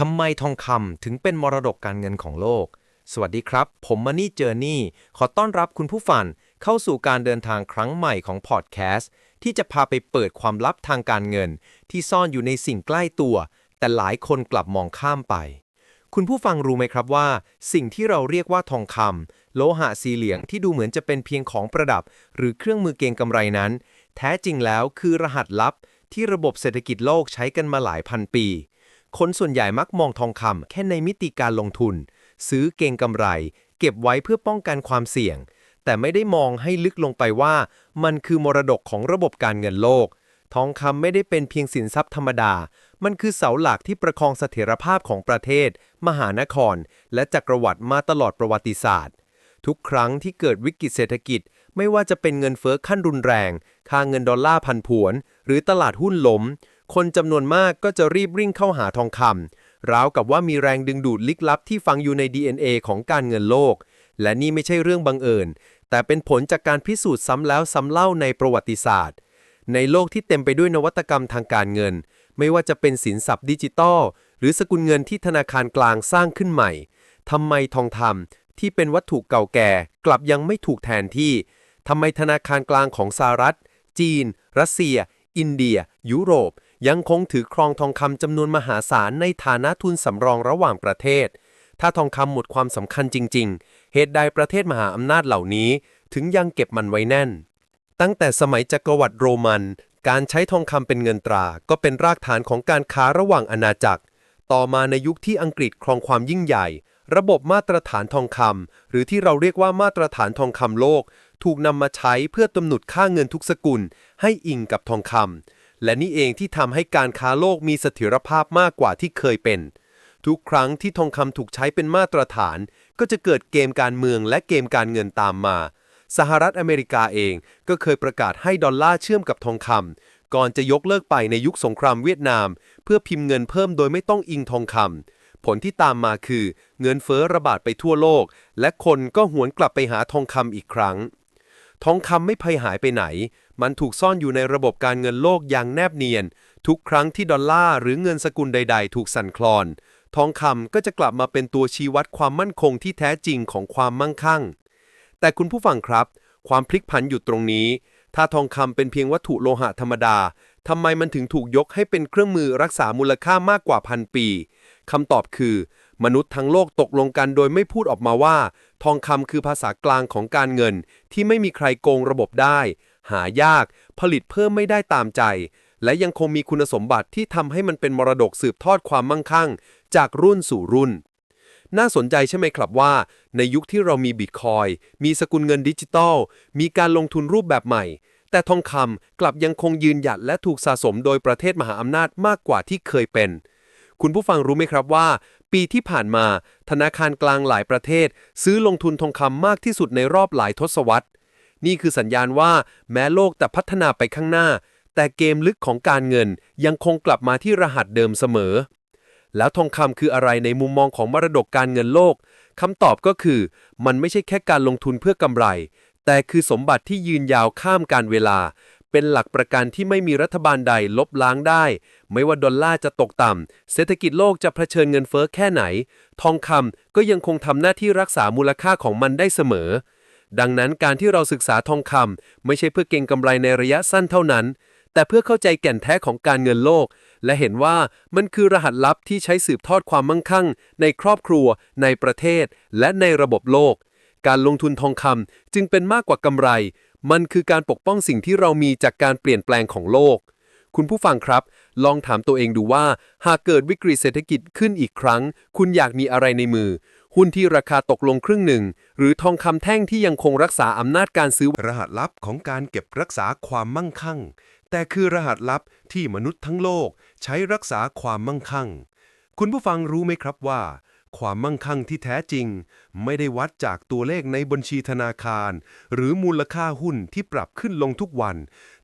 ทำไมทองคำถึงเป็นมรดกการเงินของโลก สวัสดีครับ ผมมานี่เจอร์นี่ ขอต้อนรับคุณผู้ฟังเข้าสู่การเดินทางครั้งใหม่ของพอดแคสต์ที่จะพาไปเปิดความลับทางการเงิน ที่ซ่อนอยู่ในสิ่งใกล้ตัว แต่หลายคนกลับมองข้ามไป คุณผู้ฟังรู้ไหมครับว่า สิ่งที่เราเรียกว่าทองคำโลหะสีเหลืองที่ดูเหมือนจะเป็นเพียงของประดับ หรือเครื่องมือเก็งกำไรนั้น แท้จริงแล้วคือรหัสลับที่ระบบเศรษฐกิจโลกใช้กันมาหลายพันปี คนส่วนใหญ่มักมองทองคำแค่ในมิติการลงทุน ซื้อเก็งกำไร เก็บไว้เพื่อป้องกันความเสี่ยง แต่ไม่ได้มองให้ลึกลงไปว่า มันคือมรดกของระบบการเงินโลก ทองคำไม่ได้เป็นเพียงสินทรัพย์ธรรมดา มันคือเสาหลักที่ประคองเสถียรภาพของประเทศ มหานคร และจักรวรรดิมาตลอดประวัติศาสตร์ ทุกครั้งที่เกิดวิกฤตเศรษฐกิจ ไม่ว่าจะเป็นเงินเฟ้อขั้นรุนแรง ค่าเงินดอลลาร์พันผวน หรือตลาดหุ้นล้ม คนจำนวนมากก็จะรีบริ่งเข้าหาทองคำราวกับว่ามีแรงดึงดูดลึกลับที่ฝังอยู่ใน DNA ของการเงินโลก และนี่ไม่ใช่เรื่องบังเอิญ แต่เป็นผลจากการพิสูจน์ซ้ำแล้วซ้ำเล่าในประวัติศาสตร์ ในโลกที่เต็มไปด้วยนวัตกรรมทางการเงิน ไม่ว่าจะเป็นสินทรัพย์ดิจิตอลหรือสกุลเงินที่ธนาคารกลางสร้างขึ้นใหม่ทำไมทองคำที่เป็นวัตถุเก่าแก่ กลับยังไม่ถูกแทนที่ทำไมธนาคารกลางของสหรัฐ จีน รัสเซีย อินเดีย ยุโรป ยังคงถือครองทองคำจำนวนมหาศาลในฐานะทุนสำรองระหว่างประเทศ ถ้าทองคำหมดความสำคัญจริง ๆ เหตุใดประเทศมหาอำนาจเหล่านี้ ถึงยังเก็บมันไว้แน่น ตั้งแต่สมัยจักรวรรดิโรมัน การใช้ทองคำเป็นเงินตรา ก็เป็นรากฐานของการค้าระหว่างอาณาจักร ต่อมาในยุคที่อังกฤษครองความยิ่งใหญ่ ระบบมาตรฐานทองคำหรือที่เราเรียกว่ามาตรฐานทองคำโลก ถูกนำมาใช้เพื่อกำหนดค่าเงินทุกสกุล ให้อิงกับทองคำ และนี่เองที่ทำให้การค้าโลกมีเสถียรภาพมากกว่าที่เคยเป็น ทุกครั้งที่ทองคำถูกใช้เป็นมาตรฐาน ก็จะเกิดเกมการเมืองและเกมการเงินตามมา สหรัฐอเมริกาเองก็เคยประกาศให้ดอลลาร์เชื่อมกับทองคำก่อนจะยกเลิกไปในยุคสงครามเวียดนาม เพื่อพิมพ์เงินเพิ่มโดยไม่ต้องอิงทองคำผลที่ตามมาคือ เงินเฟ้อระบาดไปทั่วโลก และคนก็หวนกลับไปหาทองคำอีกครั้ง ทองคำไม่พยหายไปไหน มันถูกซ่อนอยู่ในระบบการเงินโลกอย่างแนบเนียน ทุกครั้งที่ดอลลาร์หรือเงินสกุลใด ๆ ถูกสั่นคลอน ทองคำก็จะกลับมาเป็นตัวชี้วัดความมั่นคงที่แท้จริงของความมั่งคั่ง แต่คุณผู้ฟังครับ ความพลิกผันอยู่ตรงนี้ ถ้าทองคำเป็นเพียงวัตถุโลหะธรรมดาทำไมมันถึงถูกยกให้เป็นเครื่องมือรักษามูลค่ามากกว่าพันปีคำตอบคือ มนุษย์ทั้งโลกตกลงกันโดยไม่พูดออกมาว่า ทองคำคือภาษากลางของการเงิน ที่ไม่มีใครโกงระบบได้ หายาก ผลิตเพิ่มไม่ได้ตามใจ และยังคงมีคุณสมบัติที่ทำให้มันเป็นมรดกสืบทอดความมั่งคั่ง จากรุ่นสู่รุ่น น่าสนใจใช่ไหมครับว่า ในยุคที่เรามีบิตคอยมีสกุลเงินดิจิตอลมีการลงทุนรูปแบบใหม่ แต่ทองคำกลับยังคงยืนหยัดและถูกสะสมโดยประเทศมหาอำนาจมากกว่าที่เคยเป็นคุณผู้ฟังรู้ไหมครับว่า ปีที่ผ่านมา ธนาคารกลางหลายประเทศ ซื้อลงทุนทองคำมากที่สุดในรอบหลายทศวรรษ นี่คือสัญญาณว่าแม้โลกแต่พัฒนาไปข้างหน้า แต่เกมลึกของการเงินยังคงกลับมาที่รหัสเดิมเสมอ แล้วทองคำคืออะไรในมุมมองของมรดกการเงินโลกคำตอบก็คือ มันไม่ใช่แค่การลงทุนเพื่อกำไร แต่คือสมบัติที่ยืนยาวข้ามการเวลา เป็นหลักประกันที่ไม่มีรัฐบาลใดลบล้างได้ ไม่ว่าดอลลาร์จะตกต่ำ เศรษฐกิจโลกจะเผชิญเงินเฟ้อแค่ไหน ทองคำก็ยังคงทำหน้าที่รักษามูลค่าของมันได้เสมอ ดังนั้นการที่เราศึกษาทองคำไม่ใช่เพื่อเก็งกำไรในระยะสั้นเท่านั้น แต่เพื่อเข้าใจแก่นแท้ของการเงินโลก และเห็นว่ามันคือรหัสลับที่ใช้สืบทอดความมั่งคั่ง ในครอบครัว ในประเทศ และในระบบโลกการลงทุนทองคำจึงเป็นมากกว่ากำไร มันคือการปกป้องสิ่งที่เรามีจากการเปลี่ยนแปลงของโลก คุณผู้ฟังครับ ลองถามตัวเองดูว่า หากเกิดวิกฤตเศรษฐกิจขึ้นอีกครั้ง คุณอยากมีอะไรในมือ หุ้นที่ราคาตกลงครึ่งหนึ่ง หรือทองคำแท่งที่ยังคงรักษาอำนาจการซื้อ รหัสลับของการเก็บรักษาความมั่งคั่ง แต่คือรหัสลับที่มนุษย์ทั้งโลก ใช้รักษาความมั่งคั่ง คุณผู้ฟังรู้ไหมครับว่า ความมั่งคั่งที่แท้จริง ไม่ได้วัดจากตัวเลขในบัญชีธนาคาร หรือมูลค่าหุ้นที่ปรับขึ้นลงทุกวัน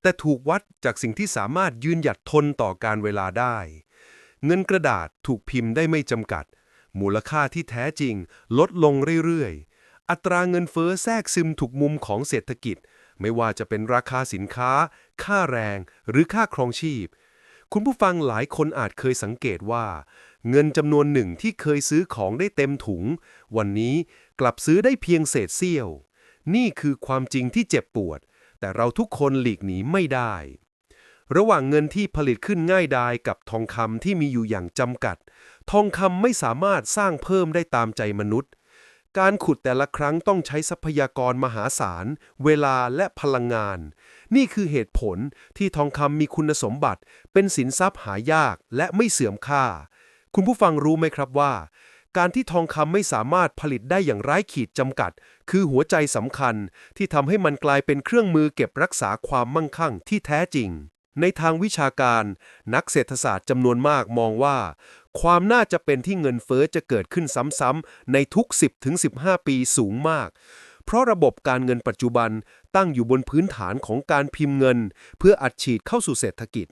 แต่ถูกวัดจากสิ่งที่สามารถยืนหยัดทนต่อการเวลาได้ เงินกระดาษถูกพิมพ์ได้ไม่จำกัด มูลค่าที่แท้จริง ลดลงเรื่อยๆ อัตราเงินเฟ้อแทรกซึมถูกมุมของเศรษฐกิจ ไม่ว่าจะเป็นราคาสินค้า ค่าแรง หรือค่าครองชีพ คุณผู้ฟังหลายคนอาจเคยสังเกตว่า เงินจำนวนหนึ่งที่เคยซื้อของได้เต็มถุง วันนี้กลับซื้อได้เพียงเศษเสี้ยว นี่คือความจริงที่เจ็บปวด แต่เราทุกคนหลีกหนีไม่ได้ ระหว่างเงินที่ผลิตขึ้นง่ายดายกับทองคำที่มีอยู่อย่างจำกัด ทองคำไม่สามารถสร้างเพิ่มได้ตามใจมนุษย์ การขุดแต่ละครั้งต้องใช้ทรัพยากรมหาศาล เวลาและพลังงาน นี่คือเหตุผลที่ทองคำมีคุณสมบัติ เป็นสินทรัพย์หายากและไม่เสื่อมค่า คุณผู้ฟังรู้ไหมครับว่า การที่ทองคำไม่สามารถผลิตได้อย่างไร้ขีดจำกัด คือหัวใจสำคัญที่ทำให้มันกลายเป็นเครื่องมือเก็บรักษาความมั่งคั่งที่แท้จริง ในทางวิชาการ นักเศรษฐศาสตร์จำนวนมากมองว่า ความน่าจะเป็นที่เงินเฟ้อจะเกิดขึ้นซ้ำๆในทุก 10-15 ปีสูงมากเพราะระบบการเงินปัจจุบันตั้งอยู่บนพื้นฐานของการพิมพ์เงิน เพื่ออัดฉีดเข้าสู่เศรษฐกิจ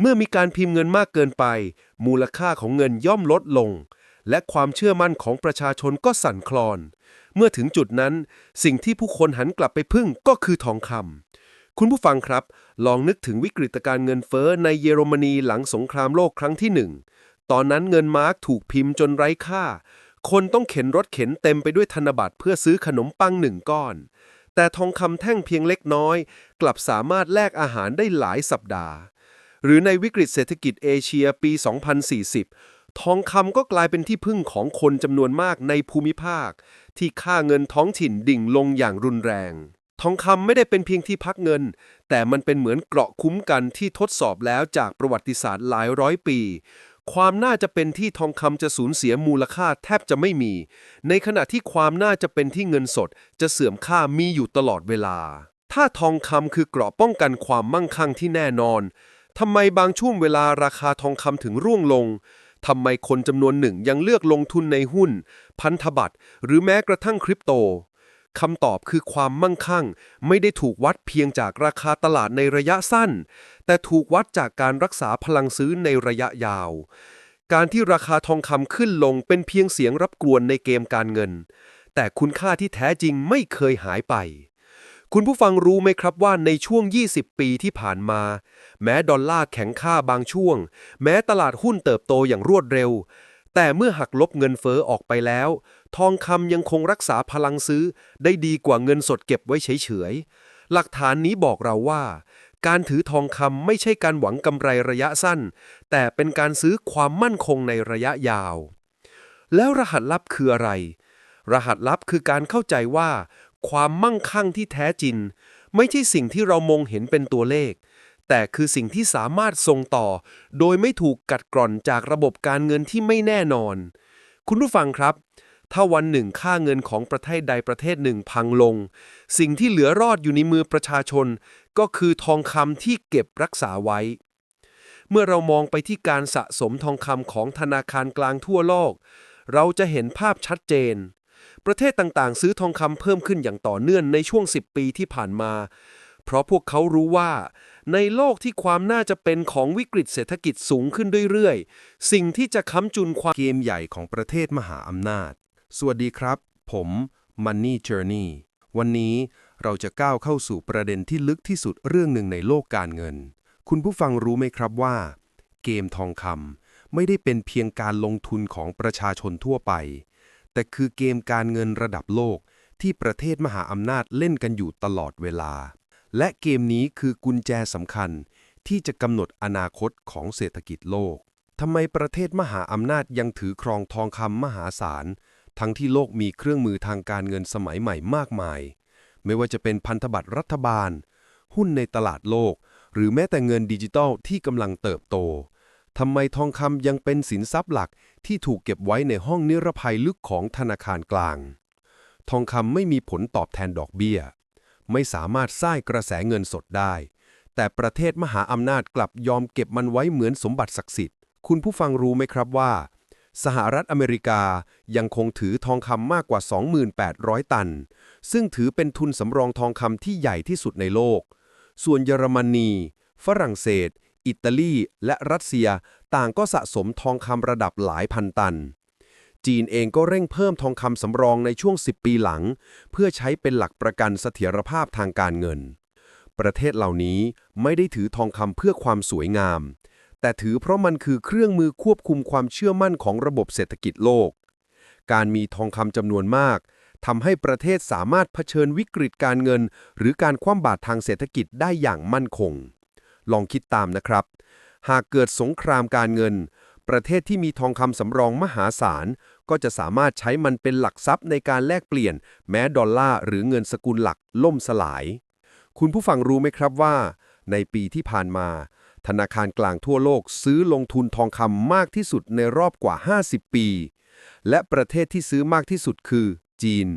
เมื่อมีการพิมพ์เงินมากเกินไป มูลค่าของเงินย่อมลดลง และความเชื่อมั่นของประชาชนก็สั่นคลอน เมื่อถึงจุดนั้น สิ่งที่ผู้คนหันกลับไปพึ่งก็คือทองคำคุณผู้ฟังครับ ลองนึกถึงวิกฤตการเงินเฟ้อในเยอรมนีหลังสงครามโลกครั้งที่หนึ่งตอนนั้นเงินมาร์กถูกพิมพ์จนไร้ค่า คนต้องเข็นรถเข็นเต็มไปด้วยธนบัตรเพื่อซื้อขนมปังหนึ่งก้อน แต่ทองคำแท่งเพียงเล็กน้อย กลับสามารถแลกอาหารได้หลายสัปดาห์ หรือในวิกฤตเศรษฐกิจเอเชียปี 2040 ทองคำก็กลายเป็นที่พึ่งของคนจำนวนมากในภูมิภาค ที่ค่าเงินท้องถิ่นดิ่งลงอย่างรุนแรง ทองคำไม่ได้เป็นเพียงที่พักเงิน แต่มันเป็นเหมือนเกราะคุ้มกันที่ทดสอบแล้วจากประวัติศาสตร์หลายร้อยปีความน่าจะเป็นที่ทองคำจะสูญเสียมูลค่าแทบจะไม่มี ในขณะที่ความน่าจะเป็นที่เงินสดจะเสื่อมค่ามีอยู่ตลอดเวลา ถ้าทองคำคือเกราะป้องกันความมั่งคั่งที่แน่นอน ทำไมบางช่วงเวลาราคาทองคำถึงร่วงลงทำไมคนจำนวนหนึ่งยังเลือกลงทุนในหุ้น พันธบัตรหรือแม้กระทั่งคริปโตคำตอบคือความมั่งคั่ง ไม่ได้ถูกวัดเพียงจากราคาตลาดในระยะสั้น แต่ถูกวัดจากการรักษาพลังซื้อในระยะยาว การที่ราคาทองคำขึ้นลงเป็นเพียงเสียงรับกวนในเกมการเงิน แต่คุณค่าที่แท้จริงไม่เคยหายไป คุณผู้ฟังรู้ไหมครับว่าในช่วง 20 ปีที่ผ่านมา แม้ดอลลาร์แข็งค่าบางช่วง แม้ตลาดหุ้นเติบโตอย่างรวดเร็ว แต่เมื่อหักลบเงินเฟ้อออกไปแล้ว ทองคำยังคงรักษาพลังซื้อ ได้ดีกว่าเงินสดเก็บไว้เฉยๆ หลักฐานนี้บอกเราว่า การถือทองคำไม่ใช่การหวังกำไรระยะสั้น แต่เป็นการซื้อความมั่นคงในระยะยาว แล้วรหัสลับคืออะไร รหัสลับคือการเข้าใจว่า ความมั่งคั่งที่แท้จริง ไม่ใช่สิ่งที่เรามองเห็นเป็นตัวเลข แต่คือสิ่งที่สามารถส่งต่อ โดยไม่ถูกกัดกร่อนจากระบบการเงินที่ไม่แน่นอน คุณผู้ฟังครับ ถ้าวันหนึ่งค่าเงินของประเทศใดประเทศหนึ่งพังลง สิ่งที่เหลือรอดอยู่ในมือประชาชน ก็คือทองคำที่เก็บรักษาไว้เมื่อเรามองไปที่การสะสมทองคำของธนาคารกลางทั่วโลก เราจะเห็นภาพชัดเจน ประเทศต่างๆ ซื้อทองคำเพิ่มขึ้นอย่างต่อเนื่องในช่วง 10 ปีที่ผ่านมา เพราะพวกเขารู้ว่า ในโลกที่ความน่าจะเป็นของวิกฤตเศรษฐกิจสูงขึ้นเรื่อยๆ สิ่งที่จะค้ำจุนความเกมใหญ่ของประเทศมหาอำนาจ สวัสดีครับ ผม Money Journey วันนี้เราจะก้าวเข้าสู่ประเด็นที่ลึกที่สุดเรื่องหนึ่งในโลกการเงิน คุณผู้ฟังรู้ไหมครับว่า เกมทองคำไม่ได้เป็นเพียงการลงทุนของประชาชนทั่วไป แต่คือเกมการเงินระดับโลกที่ประเทศมหาอำนาจเล่นกันอยู่ตลอดเวลา และเกมนี้คือกุญแจสำคัญที่จะกำหนดอนาคตของเศรษฐกิจโลกทำไมประเทศมหาอำนาจยังถือครองทองคำมหาศาล ทั้งที่โลกมีเครื่องมือทางการเงินสมัยใหม่มากมาย ไม่ว่าจะเป็นพันธบัตรรัฐบาล หุ้นในตลาดโลก หรือแม้แต่เงินดิจิทัลที่กำลังเติบโต ทำไมทองคำยังเป็นสินทรัพย์หลักที่ถูกเก็บไว้ในห้องนิรภัยลึกของธนาคารกลาง ทองคำไม่มีผลตอบแทนดอกเบี้ย ไม่สามารถสร้างกระแสเงินสดได้ แต่ประเทศมหาอำนาจกลับยอมเก็บมันไว้เหมือนสมบัติศักดิ์สิทธิ์ คุณผู้ฟังรู้ไหมครับว่า สหรัฐอเมริกายังคงถือทองคำมากกว่า 28,000ตัน ซึ่งถือเป็นทุนสำรองทองคำที่ใหญ่ที่สุดในโลก ส่วนเยอรมนี ฝรั่งเศส อิตาลี และรัสเซีย ต่างก็สะสมทองคำระดับหลายพันตัน จีนเองก็เร่งเพิ่มทองคำสำรองในช่วง 10 ปีหลัง เพื่อใช้เป็นหลักประกันเสถียรภาพทางการเงิน ประเทศเหล่านี้ไม่ได้ถือทองคำเพื่อความสวยงาม แต่ถือเพราะมันคือเครื่องมือควบคุมความเชื่อมั่นของระบบเศรษฐกิจโลก การมีทองคำจำนวนมากทำให้ประเทศสามารถเผชิญวิกฤตการเงิน หรือการคว่ำบาตรทางเศรษฐกิจได้อย่างมั่นคง ลองคิดตามนะครับ หากเกิดสงครามการเงิน ประเทศที่มีทองคำสำรองมหาศาล ก็จะสามารถใช้มันเป็นหลักทรัพย์ในการแลกเปลี่ยน แม้ดอลลาร์หรือเงินสกุลหลักล่มสลาย คุณผู้ฟังรู้ไหมครับว่า ในปีที่ผ่านมา ธนาคารกลางทั่วโลกซื้อลงทุนทองคำมากที่สุดในรอบกว่า 50 ปี และประเทศที่ซื้อมากที่สุดคือ จีน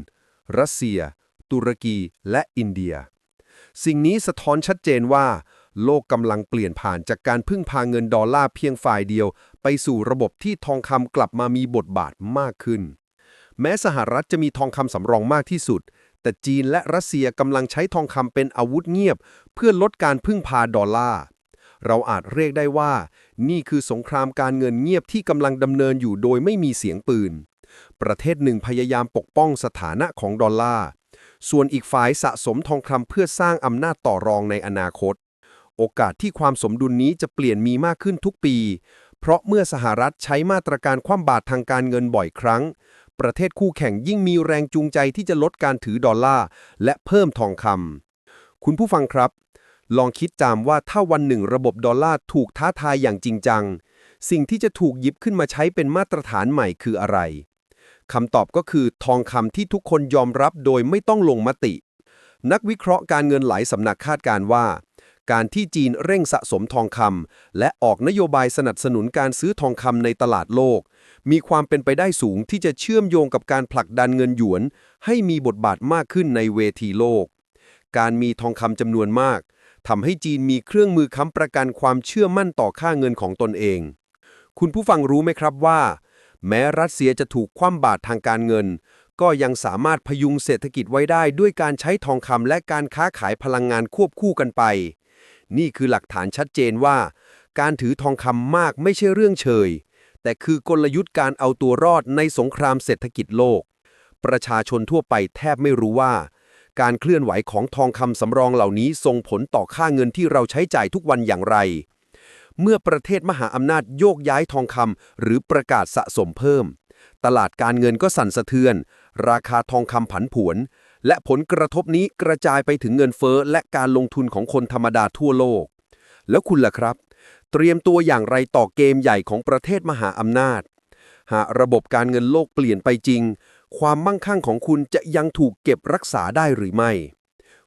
รัสเซีย ตุรกีและอินเดีย สิ่งนี้สะท้อนชัดเจนว่า โลกกำลังเปลี่ยนผ่านจากการพึ่งพาเงินดอลลาร์เพียงฝ่ายเดียว ไปสู่ระบบที่ทองคำกลับมามีบทบาทมากขึ้น แม้สหรัฐจะมีทองคำสำรองมากที่สุด แต่จีนและรัสเซียกำลังใช้ทองคำเป็นอาวุธเงียบ เพื่อลดการพึ่งพาดอลลาร์เราอาจเรียกได้ว่า นี่คือสงครามการเงินเงียบที่กำลังดำเนินอยู่โดยไม่มีเสียงปืน ประเทศหนึ่งพยายามปกป้องสถานะของดอลลาร์ ส่วนอีกฝ่ายสะสมทองคำเพื่อสร้างอำนาจต่อรองในอนาคต โอกาสที่ความสมดุลนี้จะเปลี่ยนมีมากขึ้นทุกปี เพราะเมื่อสหรัฐใช้มาตรการคว่ำบาตรทางการเงินบ่อยครั้ง ประเทศคู่แข่งยิ่งมีแรงจูงใจที่จะลดการถือดอลลาร์และเพิ่มทองคำคุณผู้ฟังครับ ลองคิดตามว่าถ้าวันหนึ่งระบบดอลลาร์ถูกท้าทายอย่างจริงจัง สิ่งที่จะถูกยิบขึ้นมาใช้เป็นมาตรฐานใหม่คืออะไรคำตอบก็คือทองคำที่ทุกคนยอมรับโดยไม่ต้องลงมติ นักวิเคราะห์การเงินหลายสำนักคาดการณ์ว่า การที่จีนเร่งสะสมทองคำและออกนโยบายสนับสนุนการซื้อทองคำในตลาดโลก มีความเป็นไปได้สูงที่จะเชื่อมโยงกับการผลักดันเงินหยวน ให้มีบทบาทมากขึ้นในเวทีโลก การมีทองคำจำนวนมากทำให้จีนมีเครื่องมือค้ำประกันความเชื่อมั่นต่อค่าเงินของตนเอง คุณผู้ฟังรู้ไหมครับว่า แม้รัสเซียจะถูกคว่ำบาตรทางการเงิน ก็ยังสามารถพยุงเศรษฐกิจไว้ได้ด้วยการใช้ทองคำและการค้าขายพลังงานควบคู่กันไป นี่คือหลักฐานชัดเจนว่า การถือทองคำมากไม่ใช่เรื่องเฉย แต่คือกลยุทธ์การเอาตัวรอดในสงครามเศรษฐกิจโลก ประชาชนทั่วไปแทบไม่รู้ว่า การเคลื่อนไหวของทองคำสำรองเหล่านี้ส่งผลต่อค่าเงินที่เราใช้จ่ายทุกวันอย่างไร เมื่อประเทศมหาอำนาจโยกย้ายทองคำหรือประกาศสะสมเพิ่ม ตลาดการเงินก็สั่นสะเทือน ราคาทองคำผันผวน และผลกระทบนี้กระจายไปถึงเงินเฟ้อและการลงทุนของคนธรรมดาทั่วโลก แล้วคุณล่ะครับ เตรียมตัวอย่างไรต่อเกมใหญ่ของประเทศมหาอำนาจ หากระบบการเงินโลกเปลี่ยนไปจริง ความมั่งคั่งของคุณจะยังถูกเก็บรักษาได้หรือไม่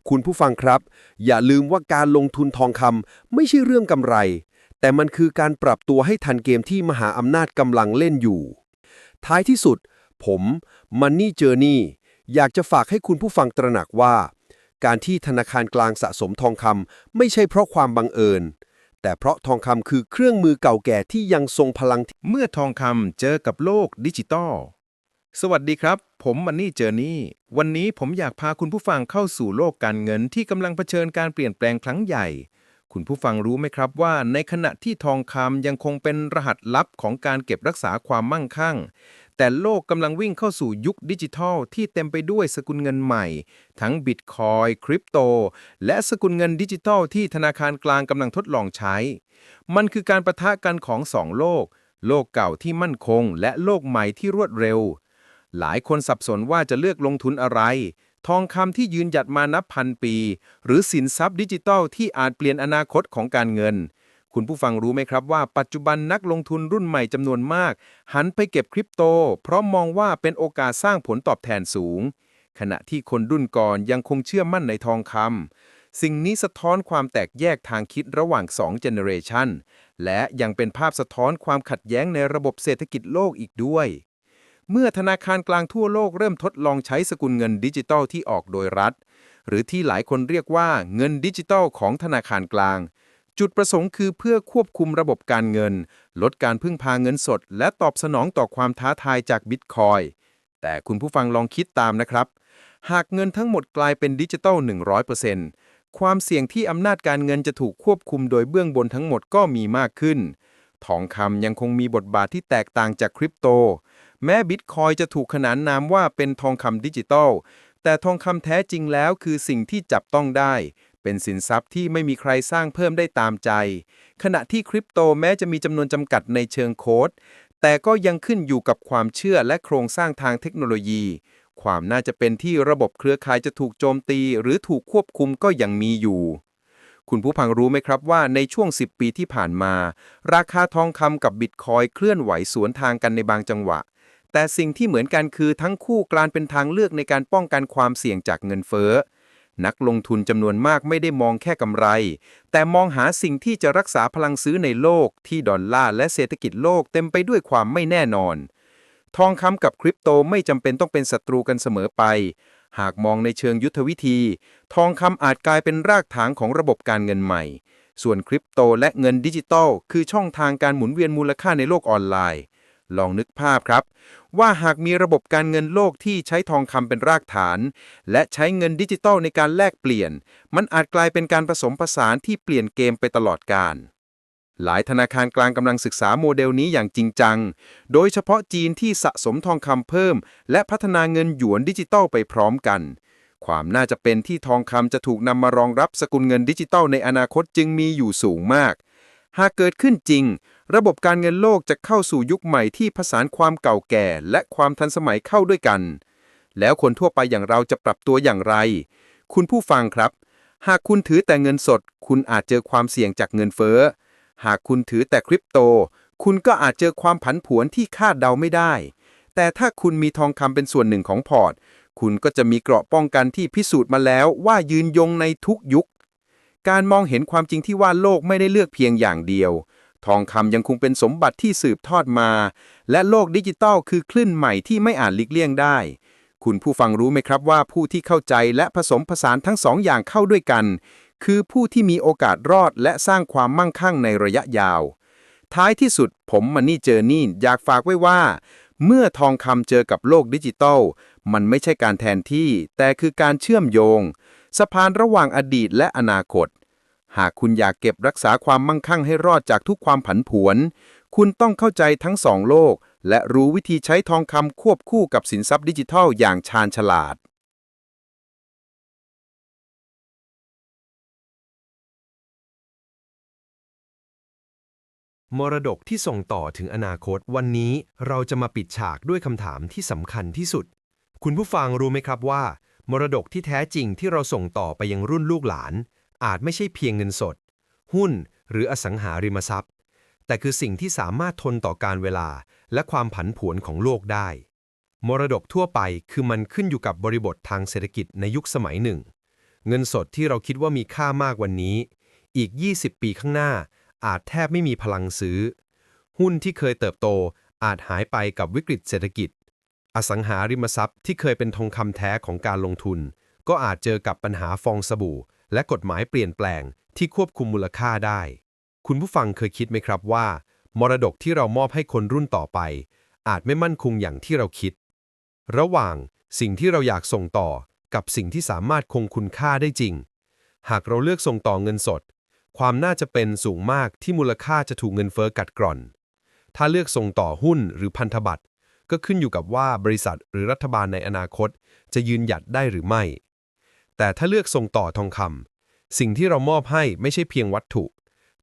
คุณผู้ฟังครับ อย่าลืมว่าการลงทุนทองคำไม่ใช่เรื่องกำไร แต่มันคือการปรับตัวให้ทันเกมที่มหาอำนาจกำลังเล่นอยู่ ท้ายที่สุด ผมมันนี่เจอนี่ อยากจะฝากให้คุณผู้ฟังตระหนักว่า การที่ธนาคารกลางสะสมทองคำไม่ใช่เพราะความบังเอิญ แต่เพราะทองคำคือเครื่องมือเก่าแก่ที่ยังทรงพลังเมื่อทองคำเจอกับโลกดิจิตอลสวัสดีครับ ผมมันนี่เจอนี่ วันนี้ผมอยากพาคุณผู้ฟังเข้าสู่โลกการเงินที่กำลังเผชิญการเปลี่ยนแปลงครั้งใหญ่ คุณผู้ฟังรู้ไหมครับว่า ในขณะที่ทองคำยังคงเป็นรหัสลับของการเก็บรักษาความมั่งคั่ง แต่โลกกำลังวิ่งเข้าสู่ยุคดิจิทัล ที่เต็มไปด้วยสกุลเงินใหม่ ทั้งบิตคอยคริปโต และสกุลเงินดิจิทัลที่ธนาคารกลางกำลังทดลองใช้ มันคือการประทะกันของสองโลก โลกเก่าที่มั่นคง และโลกใหม่ที่รวดเร็ว หลายคนสับสนว่าจะเลือกลงทุนอะไร ทองคำที่ยืนหยัดมานับพันปี หรือสินทรัพย์ดิจิทัลที่อาจเปลี่ยนอนาคตของการเงิน คุณผู้ฟังรู้ไหมครับว่าปัจจุบันนักลงทุนรุ่นใหม่จำนวนมาก หันไปเก็บคริปโต เพราะมองว่าเป็นโอกาสสร้างผลตอบแทนสูง ขณะที่คนรุ่นก่อนยังคงเชื่อมั่นในทองคำสิ่งนี้สะท้อนความแตกแยกทางคิดระหว่าง2 generation และยังเป็นภาพสะท้อนความขัดแย้งในระบบเศรษฐกิจโลกอีกด้วย เมื่อธนาคารกลางทั่วโลกเริ่มทดลองใช้สกุลเงินดิจิทัลที่ออกโดยรัฐ หรือที่หลายคนเรียกว่าเงินดิจิทัลของธนาคารกลาง จุดประสงค์คือเพื่อควบคุมระบบการเงิน ลดการพึ่งพาเงินสด และตอบสนองต่อความท้าทายจากบิตคอยแต่คุณผู้ฟังลองคิดตามนะครับ หากเงินทั้งหมดกลายเป็นดิจิทัล100%ความเสี่ยงที่อำนาจการเงินจะถูกควบคุมโดยเบื้องบนทั้งหมดก็มีมากขึ้น ทองคำยังคงมีบทบาทที่แตกต่างจากคริปโต แม้บิตคอยจะถูกขนานนามว่าเป็นทองคำดิจิทัลแต่ทองคำแท้จริงแล้วคือสิ่งที่จับต้องได้ เป็นสินทรัพย์ที่ไม่มีใครสร้างเพิ่มได้ตามใจ ขณะที่คริปโตแม้จะมีจำนวนจำกัดในเชิงโค้ด แต่ก็ยังขึ้นอยู่กับความเชื่อและโครงสร้างทางเทคโนโลยี ความน่าจะเป็นที่ระบบเครือข่ายจะถูกโจมตี หรือถูกควบคุมก็ยังมีอยู่ คุณผู้ฟังรู้ไหมครับว่าในช่วง 10 ปีที่ผ่านมา ราคาทองคำกับบิตคอยเคลื่อนไหวสวนทางกันในบางจังหวะ แต่สิ่งที่เหมือนกันคือทั้งคู่กลายเป็นทางเลือกในการป้องกันความเสี่ยงจากเงินเฟ้อ นักลงทุนจำนวนมากไม่ได้มองแค่กำไร แต่มองหาสิ่งที่จะรักษาพลังซื้อในโลก ที่ดอลลาร์และเศรษฐกิจโลกเต็มไปด้วยความไม่แน่นอน ทองคำกับคริปโตไม่จำเป็นต้องเป็นศัตรูกันเสมอไป หากมองในเชิงยุทธวิธี ทองคำอาจกลายเป็นรากฐานของระบบการเงินใหม่ ส่วนคริปโตและเงินดิจิตอลคือช่องทางการหมุนเวียนมูลค่าในโลกออนไลน์ ลองนึกภาพครับ ว่าหากมีระบบการเงินโลกที่ใช้ทองคำเป็นรากฐาน และใช้เงินดิจิตอลในการแลกเปลี่ยน มันอาจกลายเป็นการผสมผสานที่เปลี่ยนเกมไปตลอดกาลหลายธนาคารกลางกำลังศึกษาโมเดลนี้อย่างจริงจัง โดยเฉพาะจีนที่สะสมทองคำเพิ่ม และพัฒนาเงินหยวนดิจิตอลไปพร้อมกัน ความน่าจะเป็นที่ทองคำจะถูกนำมารองรับสกุลเงินดิจิตอลในอนาคตจึงมีอยู่สูงมาก หากเกิดขึ้นจริง ระบบการเงินโลกจะเข้าสู่ยุคใหม่ที่ผสานความเก่าแก่และความทันสมัยเข้าด้วยกัน แล้วคนทั่วไปอย่างเราจะปรับตัวอย่างไร คุณผู้ฟังครับ หากคุณถือแต่เงินสด คุณอาจเจอความเสี่ยงจากเงินเฟ้อ หากคุณถือแต่คริปโต คุณก็อาจเจอความผันผวนที่คาดเดาไม่ได้ แต่ถ้าคุณมีทองคำเป็นส่วนหนึ่งของพอร์ต คุณก็จะมีเกราะป้องกันที่พิสูจน์มาแล้วว่ายืนยงในทุกยุค การมองเห็นความจริงที่ว่าโลกไม่ได้เลือกเพียงอย่างเดียว ทองคำยังคงเป็นสมบัติที่สืบทอดมา และโลกดิจิตัลคือคลื่นใหม่ที่ไม่อาจหลีกเลี่ยงได้ คุณผู้ฟังรู้ไหมครับว่าผู้ที่เข้าใจและผสมผสานทั้งสองอย่างเข้าด้วยกัน คือผู้ที่มีโอกาสรอดและสร้างความมั่งคั่งในระยะยาว ท้ายที่สุดผมมันนี่เจอนี่อยากฝากไว้ว่า เมื่อทองคำเจอกับโลกดิจิตัลมันไม่ใช่การแทนที่ แต่คือการเชื่อมโยง สะพานระหว่างอดีตและอนาคต หากคุณอยากเก็บรักษาความมั่งคั่งให้รอดจากทุกความผันผวน คุณต้องเข้าใจทั้งสองโลก และรู้วิธีใช้ทองคำควบคู่กับสินทรัพย์ดิจิทัลอย่างชาญฉลาดมรดกที่ส่งต่อถึงอนาคต วันนี้เราจะมาปิดฉากด้วยคำถามที่สำคัญที่สุด คุณผู้ฟังรู้ไหมครับว่า มรดกที่แท้จริงที่เราส่งต่อไปยังรุ่นลูกหลาน อาจไม่ใช่เพียงเงินสด หุ้น หรืออสังหาริมทรัพย์ แต่คือสิ่งที่สามารถทนต่อการเวลาและความผันผวนของโลกได้ มรดกทั่วไปคือมันขึ้นอยู่กับบริบททางเศรษฐกิจในยุคสมัยหนึ่ง เงินสดที่เราคิดว่ามีค่ามากวันนี้ อีก 20 ปีข้างหน้า อาจแทบไม่มีพลังซื้อ หุ้นที่เคยเติบโตอาจหายไปกับวิกฤตเศรษฐกิจ อสังหาริมทรัพย์ที่เคยเป็นทองคำแท้ของการลงทุน ก็อาจเจอกับปัญหาฟองสบู่ และกฎหมายเปลี่ยนแปลงที่ควบคุมมูลค่าได้ คุณผู้ฟังเคยคิดไหมครับว่า มรดกที่เรามอบให้คนรุ่นต่อไป อาจไม่มั่นคงอย่างที่เราคิด ระหว่างสิ่งที่เราอยากส่งต่อกับสิ่งที่สามารถคงคุณค่าได้จริง หากเราเลือกส่งต่อเงินสด ความน่าจะเป็นสูงมากที่มูลค่าจะถูกเงินเฟ้อกัดกร่อน ถ้าเลือกส่งต่อหุ้นหรือพันธบัตรก็ขึ้นอยู่กับว่าบริษัทหรือรัฐบาลในอนาคต จะยืนหยัดได้หรือไม่ แต่ถ้าเลือกส่งต่อทองคำสิ่งที่เรามอบให้ไม่ใช่เพียงวัตถุ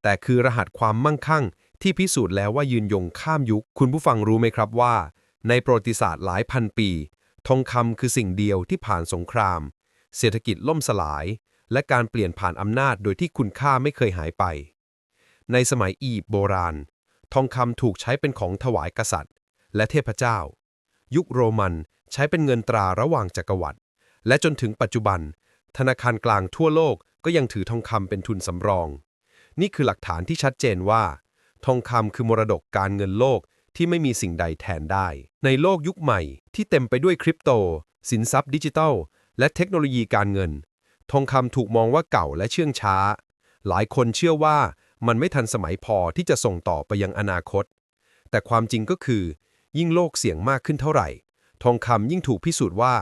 แต่คือรหัสความมั่งคั่ง ที่พิสูจน์แล้วว่ายืนยงข้ามยุค คุณผู้ฟังรู้ไหมครับว่า ในประวัติศาสตร์หลายพันปี ทองคำคือสิ่งเดียวที่ผ่านสงคราม เศรษฐกิจล่มสลาย และการเปลี่ยนผ่านอำนาจโดยที่คุณค่าไม่เคยหายไป ในสมัยอียิปต์โบราณ ทองคำถูกใช้เป็นของถวายกษัตริย์ และเทพเจ้า ยุคโรมันใช้เป็นเงินตราระหว่างจักรวรรดิและจนถึงปัจจุบัน ธนาคารกลางทั่วโลกก็ยังถือทองคำเป็นทุนสำรอง นี่คือหลักฐานที่ชัดเจนว่า ทองคำคือมรดกการเงินโลกที่ไม่มีสิ่งใดแทนได้ ในโลกยุคใหม่ที่เต็มไปด้วยคริปโต สินทรัพย์ดิจิทัล และเทคโนโลยีการเงิน ทองคำถูกมองว่าเก่าและเชื่องช้า หลายคนเชื่อว่ามันไม่ทันสมัยพอที่จะส่งต่อไปยังอนาคต แต่ความจริงก็คือ ยิ่งโลกเสี่ยงมากขึ้นเท่าไหร่ ทองคำยิ่งถูกพิสูจน์ว่า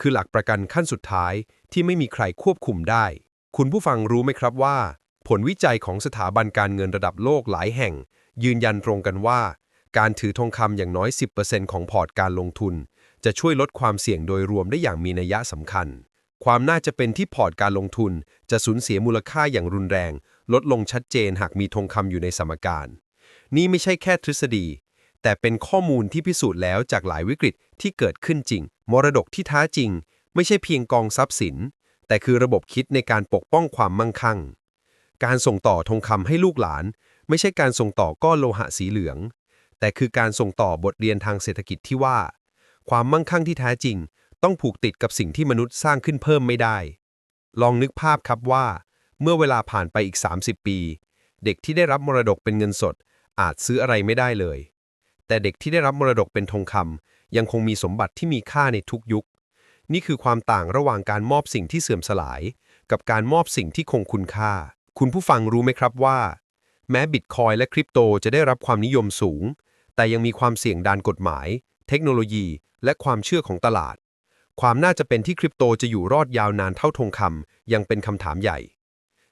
คือหลักประกันขั้นสุดท้าย ที่ไม่มีใครควบคุมได้ คุณผู้ฟังรู้ไหมครับว่า ผลวิจัยของสถาบันการเงินระดับโลกหลายแห่ง ยืนยันตรงกันว่า การถือทองคำอย่างน้อย 10%ของพอร์ตการลงทุน จะช่วยลดความเสี่ยงโดยรวมได้อย่างมีนัยสำคัญ ความน่าจะเป็นที่พอร์ตการลงทุน จะสูญเสียมูลค่าอย่างรุนแรง ลดลงชัดเจนหากมีทองคำอยู่ในสมการ นี่ไม่ใช่แค่ทฤษฎีแต่เป็นข้อมูลที่พิสูจน์แล้วจากหลายวิกฤตที่เกิดขึ้นจริง มรดกที่ท้าจริง ไม่ใช่เพียงกองทรัพย์สิน แต่คือระบบคิดในการปกป้องความมั่งคั่ง การส่งต่อทองคำให้ลูกหลาน ไม่ใช่การส่งต่อก้อนโลหะสีเหลือง แต่คือการส่งต่อบทเรียนทางเศรษฐกิจที่ว่า ความมั่งคั่งที่แท้จริง ต้องผูกติดกับสิ่งที่มนุษย์สร้างขึ้นเพิ่มไม่ได้ ลองนึกภาพครับว่า เมื่อเวลาผ่านไปอีก 30 ปี เด็กที่ได้รับมรดกเป็นเงินสด อาจซื้ออะไรไม่ได้เลย แต่เด็กที่ได้รับมรดกเป็นทองคำยังคงมีสมบัติที่มีค่าในทุกยุค นี่คือความต่างระหว่างการมอบสิ่งที่เสื่อมสลาย กับการมอบสิ่งที่คงคุณค่า คุณผู้ฟังรู้ไหมครับว่า แม้บิตคอยและคริปโตจะได้รับความนิยมสูง แต่ยังมีความเสี่ยงด้านกฎหมาย เทคโนโลยี และความเชื่อของตลาด ความน่าจะเป็นที่คริปโตจะอยู่รอดยาวนานเท่าทองคำยังเป็นคำถามใหญ่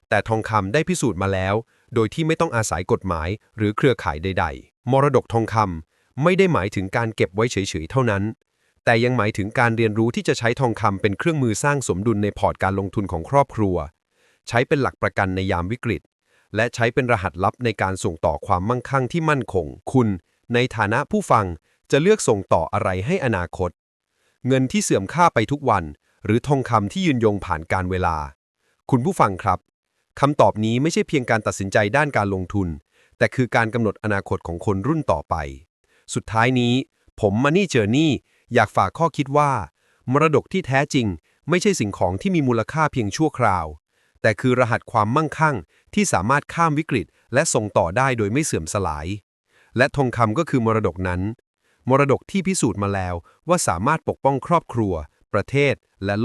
แต่ทองคำได้พิสูจน์มาแล้ว โดยที่ไม่ต้องอาศัยกฎหมายหรือเครือข่ายใด ๆ มรดกทองคำไม่ได้หมายถึงการเก็บไว้เฉยๆเท่านั้น แต่ยังหมายถึงการเรียนรู้ที่จะใช้ทองคำเป็นเครื่องมือสร้างสมดุลในพอร์ตการลงทุนของครอบครัว ใช้เป็นหลักประกันในยามวิกฤต และใช้เป็นรหัสลับในการส่งต่อความมั่งคั่งที่มั่นคง คุณ ในฐานะผู้ฟังจะเลือกส่งต่ออะไรให้อนาคต เงินที่เสื่อมค่าไปทุกวัน หรือทองคำที่ยืนยงผ่านการเวลา คุณผู้ฟังครับคำตอบนี้ไม่ใช่เพียงการตัดสินใจด้านการลงทุน แต่คือการกำหนดอนาคตของคนรุ่นต่อไป สุดท้ายนี้ ผมมานี่เจอนี่ อยากฝากข้อคิดว่า มรดกที่แท้จริง ไม่ใช่สิ่งของที่มีมูลค่าเพียงชั่วคราว แต่คือรหัสความมั่งคั่ง ที่สามารถข้ามวิกฤต และส่งต่อได้โดยไม่เสื่อมสลาย และทองคำก็คือมรดกนั้น มรดกที่พิสูจน์มาแล้วว่าสามารถปกป้องครอบครัว ประเทศและโลก